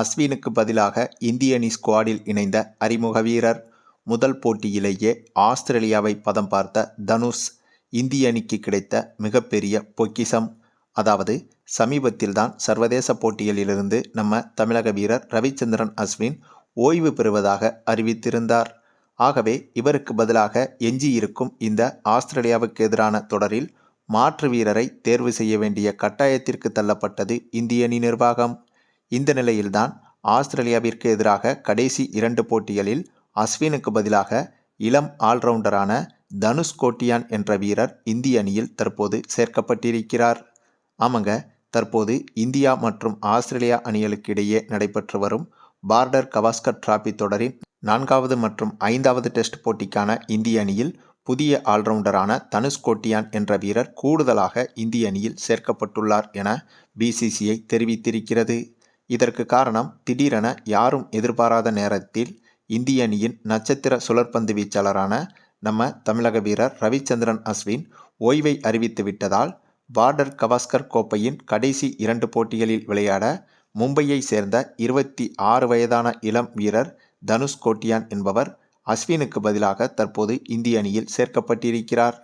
அஸ்வினுக்கு பதிலாக இந்திய அணி ஸ்குவாடில் இணைந்த அறிமுக வீரர். முதல் போட்டியிலேயே ஆஸ்திரேலியாவை பதம் பார்த்த தனுஷ் இந்திய அணிக்கு கிடைத்த மிகப்பெரிய பொக்கிசம் அதாவது சமீபத்தில்தான் சர்வதேச போட்டிகளிலிருந்து நம்ம தமிழக வீரர் ரவிச்சந்திரன் அஸ்வின் ஓய்வு பெறுவதாக அறிவித்திருந்தார். ஆகவே இவருக்கு பதிலாக எஞ்சியிருக்கும் இந்த ஆஸ்திரேலியாவுக்கு எதிரான தொடரில் மாற்று வீரரை தேர்வு செய்ய வேண்டிய கட்டாயத்திற்கு தள்ளப்பட்டது இந்திய அணி நிர்வாகம். இந்த நிலையில்தான் ஆஸ்திரேலியாவிற்கு எதிராக கடைசி இரண்டு போட்டிகளில் அஸ்வினுக்கு பதிலாக இளம் ஆல்ரவுண்டரான தனுஷ் கோட்டியான் என்ற வீரர் இந்திய அணியில் தற்போது சேர்க்கப்பட்டிருக்கிறார். ஆமாங்க தற்போது இந்தியா மற்றும் ஆஸ்திரேலியா அணிகளுக்கு இடையே நடைபெற்று வரும் பார்டர் கவாஸ்கர் டிராபி தொடரின் நான்காவது மற்றும் ஐந்தாவது டெஸ்ட் போட்டிக்கான இந்திய அணியில் புதிய ஆல்ரவுண்டரான தனுஷ் கோட்டியான் என்ற வீரர் கூடுதலாக இந்திய அணியில் சேர்க்கப்பட்டுள்ளார் என பிசிசிஐ தெரிவித்திருக்கிறது. இதற்கு காரணம் திடீரென யாரும் எதிர்பாராத நேரத்தில் இந்திய அணியின் நட்சத்திர சுழற்பந்து வீச்சாளரான நம்ம தமிழக வீரர் ரவிச்சந்திரன் அஸ்வின் ஓய்வை அறிவித்து விட்டதால் பார்டர் கவாஸ்கர் கோப்பையின் கடைசி இரண்டு போட்டிகளில் விளையாட மும்பையை சேர்ந்த இருபத்தி ஆறு வயதான இளம் வீரர் தனுஷ் கோட்டியான் என்பவர் அஸ்வினுக்கு பதிலாக தற்போது இந்திய அணியில் சேர்க்கப்பட்டிருக்கிறார்.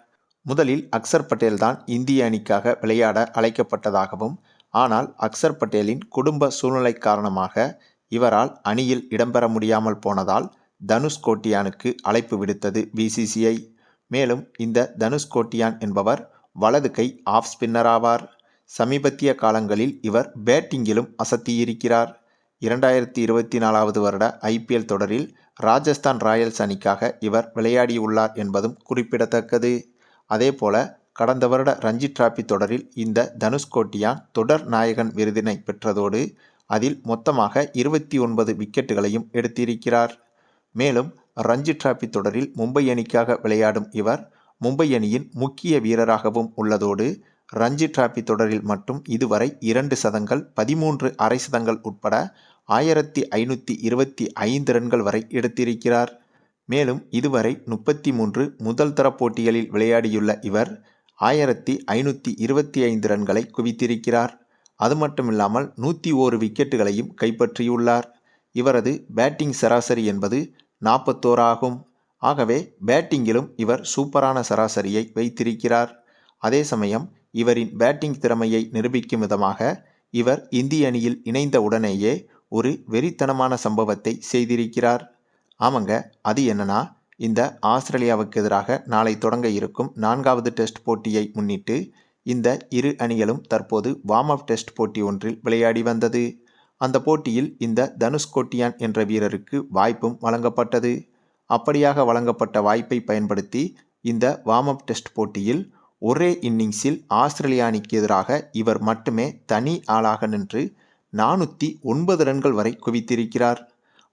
முதலில் அக்சர் பட்டேல் தான் இந்திய அணிக்காக விளையாட அழைக்கப்பட்டதாகவும் ஆனால் அக்சர் பட்டேலின் குடும்ப சூழ்நிலை காரணமாக இவரால் அணியில் இடம்பெற முடியாமல் போனதால் தனுஷ் கோட்டியானுக்கு அழைப்பு விடுத்தது பிசிசிஐ மேலும் இந்த தனுஷ் கோட்டியான் என்பவர் வலது கை ஆஃப் ஸ்பின்னர் ஆவார். சமீபத்திய காலங்களில் இவர் பேட்டிங்கிலும் அசத்தியிருக்கிறார். இரண்டாயிரத்தி இருபத்தி நாலாவது வருட ஐபிஎல் தொடரில் ராஜஸ்தான் ராயல்ஸ் அணிக்காக இவர் விளையாடியுள்ளார் என்பதும் குறிப்பிடத்தக்கது. அதேபோல கடந்த வருட ரஞ்சி டிராபி தொடரில் இந்த தனுஷ் கோட்டியான் தொடர் நாயகன் விருதினை பெற்றதோடு அதில் மொத்தமாக இருபத்தி ஒன்பது விக்கெட்டுகளையும் எடுத்திருக்கிறார். மேலும் ரஞ்சி டிராபி தொடரில் மும்பை அணிக்காக விளையாடும் இவர் மும்பை அணியின் முக்கிய வீரராகவும் உள்ளதோடு ரஞ்சி டிராபி தொடரில் மட்டும் இதுவரை இரண்டு சதங்கள் பதிமூன்று அரை சதங்கள் உட்பட ஆயிரத்தி ஐநூற்றி இருபத்தி ஐந்து ரன்கள் வரை எடுத்திருக்கிறார். மேலும் இதுவரை முப்பத்தி மூன்று முதல் தர போட்டிகளில் விளையாடியுள்ள இவர் ஆயிரத்தி ஐநூற்றி இருபத்தி ஐந்து ரன்களை குவித்திருக்கிறார். அது மட்டுமில்லாமல் நூற்றி ஓரு விக்கெட்டுகளையும் கைப்பற்றியுள்ளார். இவரது பேட்டிங் சராசரி என்பது நாற்பத்தோராகும். ஆகவே பேட்டிங்கிலும் இவர் சூப்பரான சராசரியை வைத்திருக்கிறார். அதே சமயம் இவரின் பேட்டிங் திறமையை நிரூபிக்கும் விதமாக இவர் இந்திய அணியில் இணைந்த உடனேயே ஒரு வெறித்தனமான சம்பவத்தை செய்திருக்கிறார். ஆமாங்க அது என்னன்னா இந்த ஆஸ்திரேலியாவுக்கு எதிராக நாளை தொடங்க இருக்கும் நான்காவது டெஸ்ட் போட்டியை முன்னிட்டு இந்த இரு அணிகளும் தற்போது வார்ம் அப் டெஸ்ட் போட்டி ஒன்றில் விளையாடி வந்தது. அந்த போட்டியில் இந்த தனுஷ் கோட்டியான் என்ற வீரருக்கு வாய்ப்பும் வழங்கப்பட்டது. அப்படியாக வழங்கப்பட்ட வாய்ப்பை பயன்படுத்தி இந்த வார்ம் அப் டெஸ்ட் போட்டியில் ஒரே இன்னிங்ஸில் ஆஸ்திரேலியா அணிக்கு எதிராக இவர் மட்டுமே தனி ஆளாக நின்று நானூற்றி ஒன்பது ரன்கள் வரை குவித்திருக்கிறார்.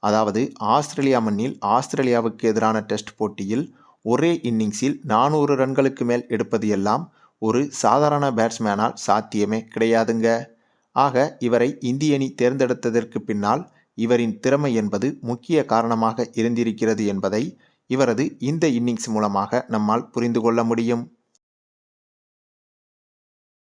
அதாவது ஆஸ்திரேலியா மண்ணில் ஆஸ்திரேலியாவுக்கு எதிரான டெஸ்ட் போட்டியில் ஒரே இன்னிங்ஸில் நானூறு ரன்களுக்கு மேல் எடுப்பது எல்லாம் ஒரு சாதாரண பேட்ஸ்மேனால் சாத்தியமே கிடையாதுங்க. ஆக இவரை இந்திய அணி தேர்ந்தெடுத்ததற்கு பின்னால் இவரின் திறமை என்பது முக்கிய காரணமாக இருந்திருக்கிறது என்பதை இவரது இந்த இன்னிங்ஸ் மூலமாக நம்மால் புரிந்து கொள்ள முடியும்.